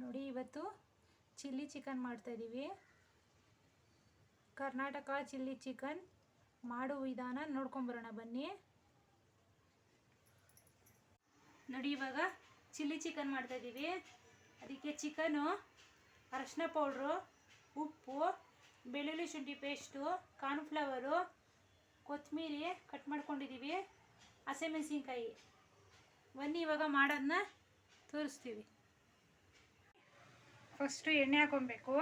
ನೋಡಿ, ಇವತ್ತು chilli chicken ಮಾಡ್ತಾಯಿದ್ದೀವಿ ಕರ್ನಾಟಕ ಚಿಲ್ಲಿ ಚಿಕನ್ ಮಾಡುವ ವಿಧಾನ ನೋಡ್ಕೊಂಬರೋಣ, ಬನ್ನಿ. ನೋಡಿ, ಇವಾಗ ಚಿಲ್ಲಿ ಚಿಕನ್ ಮಾಡ್ತಾಯಿದ್ದೀವಿ ಅದಕ್ಕೆ ಚಿಕನು, ಅರಶಿನ ಪೌಡ್ರು, ಉಪ್ಪು, ಬೆಳ್ಳುಳ್ಳಿ ಶುಂಠಿ ಪೇಸ್ಟು, ಕಾರ್ನ್ಫ್ಲವರು, ಕೊತ್ತಂಬರಿ ಕಟ್ ಮಾಡ್ಕೊಂಡಿದ್ದೀವಿ ಹಸಿಮೆಣಸಿನ್ಕಾಯಿ ಬನ್ನಿ, ಇವಾಗ ಮಾಡೋದನ್ನ ತೋರಿಸ್ತೀವಿ. ಫಸ್ಟು ಎಣ್ಣೆ ಹಾಕೊಬೇಕು.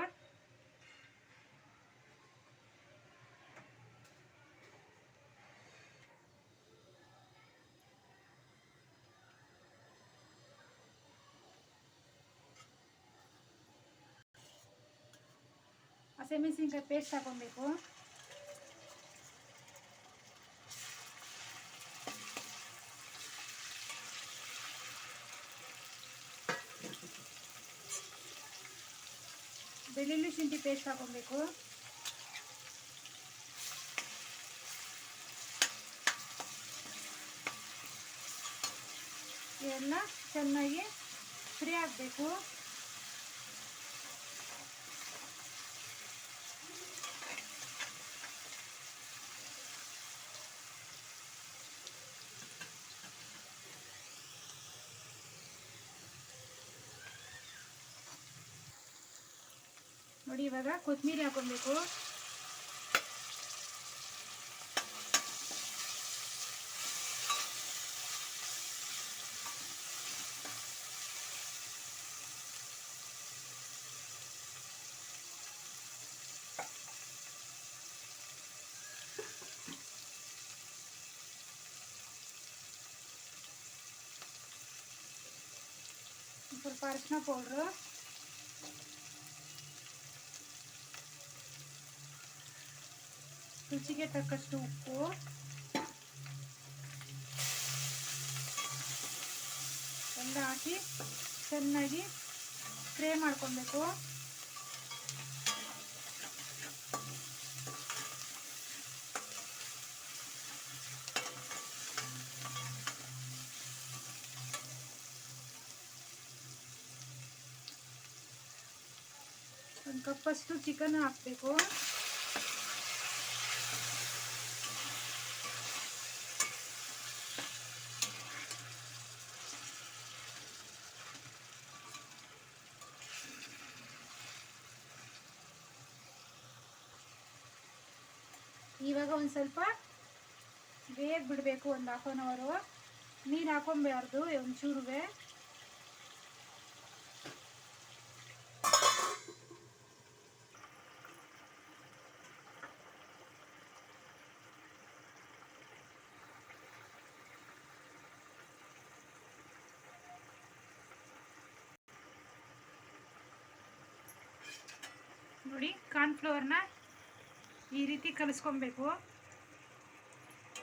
ಹಸಿಮೆಣಸಿನ್ಕಾಯಿ ಪೇಸ್ಟ್ ಹಾಕೊಬೇಕು. ಬೆಳ್ಳುಳ್ಳಿ ಶುಂಠಿ ಪೇಸ್ಟ್ ಹಾಕೊಬೇಕು. ಇವೆಲ್ಲ ಚೆನ್ನಾಗಿ ಫ್ರೀ ಆಗಬೇಕು. ನೋಡಿ ಇವಾಗ ಕೊತ್ತಂಬರಿ ಹಾಕೊಬೇಕು. ಸ್ವಲ್ಪ ಅರಿಶಿನ ಪೌಡ್ರು ರುಚಿಗೆ ತಕ್ಕಷ್ಟು ಉಪ್ಪು. ಎಲ್ಲ ಹಾಕಿ ಚೆನ್ನಾಗಿ ಫ್ರೈ ಮಾಡ್ಕೊಬೇಕು. ಒಂದು ಕಪ್ಪಷ್ಟು ಚಿಕನ್ ಹಾಕಬೇಕು. ಇವಾಗ ಒಂದು ಸ್ವಲ್ಪ ಬೇಗ ಬಿಡಬೇಕು ಒಂದು ಹಾಫ್ ಆನ್ ಅವರು ನೀರು ಹಾಕೊಬಾರ್ದು ಒಂಚೂರುವೆ ನೋಡಿ ಕಾರ್ನ್ಫ್ಲವರ್ನ ಈ ರೀತಿ ಕಲಿಸ್ಕೊಬೇಕು.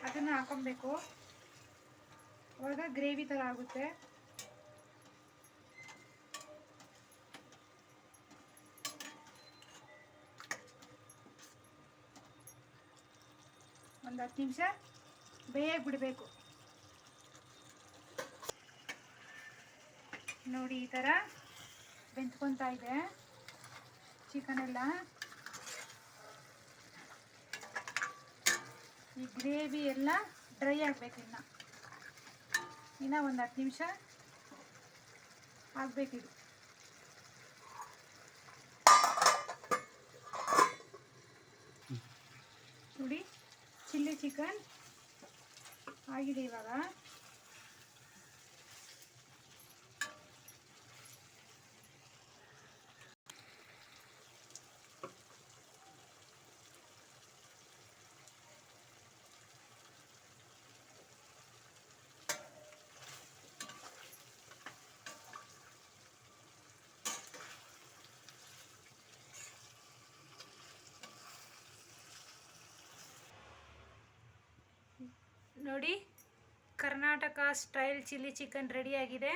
ಅದನ್ನು ಹಾಕೊಬೇಕು. ಅವಾಗ ಗ್ರೇವಿ ಥರ ಆಗುತ್ತೆ. ಒಂದು ಹತ್ತು ನಿಮಿಷ ಬೇಯಾಗಿ ಬಿಡಬೇಕು. ನೋಡಿ ಈ ಥರ ಬೆಂತ್ಕೊತಾ ಇದೆ. ಚಿಕನ್ ಎಲ್ಲ. ಈ ಗ್ರೇವಿ ಎಲ್ಲ ಡ್ರೈ ಆಗಬೇಕು ಇನ್ನು. ಇನ್ನು ಒಂದು ಹತ್ತು ನಿಮಿಷ ಆಗಬೇಕಿದು ನೋಡಿ, ಚಿಲ್ಲಿ ಚಿಕನ್ ಆಗಿದೆ ಇವಾಗ. ನೋಡಿ, ಕರ್ನಾಟಕ ಸ್ಟೈಲ್ ಚಿಲ್ಲಿ ಚಿಕನ್ ರೆಡಿಯಾಗಿದೆ.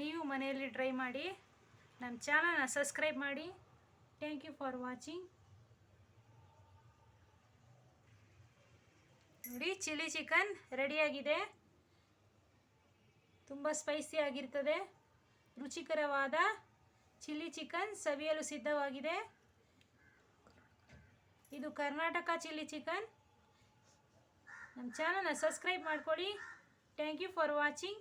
ನೀವು ಮನೆಯಲ್ಲಿ ಟ್ರೈ ಮಾಡಿ, ನಮ್ಮ ಚಾನಲ್ನ ಸಬ್ಸ್ಕ್ರೈಬ್ ಮಾಡಿ. Thank you for watching. ನೋಡಿ, ಚಿಲ್ಲಿ ಚಿಕನ್ ರೆಡಿಯಾಗಿದೆ. ತುಂಬ ಸ್ಪೈಸಿ ಆಗಿರ್ತದೆ. ರುಚಿಕರವಾದ ಚಿಲ್ಲಿ ಚಿಕನ್ ಸವಿಯಲು ಸಿದ್ಧವಾಗಿದೆ. ಇದು ಕರ್ನಾಟಕ ಚಿಲ್ಲಿ ಚಿಕನ್. ನಮ್ಮ ಚಾನಲ್ನ ಸಬ್ಸ್ಕ್ರೈಬ್ ಮಾಡ್ಕೊಳ್ಳಿ. Thank you for watching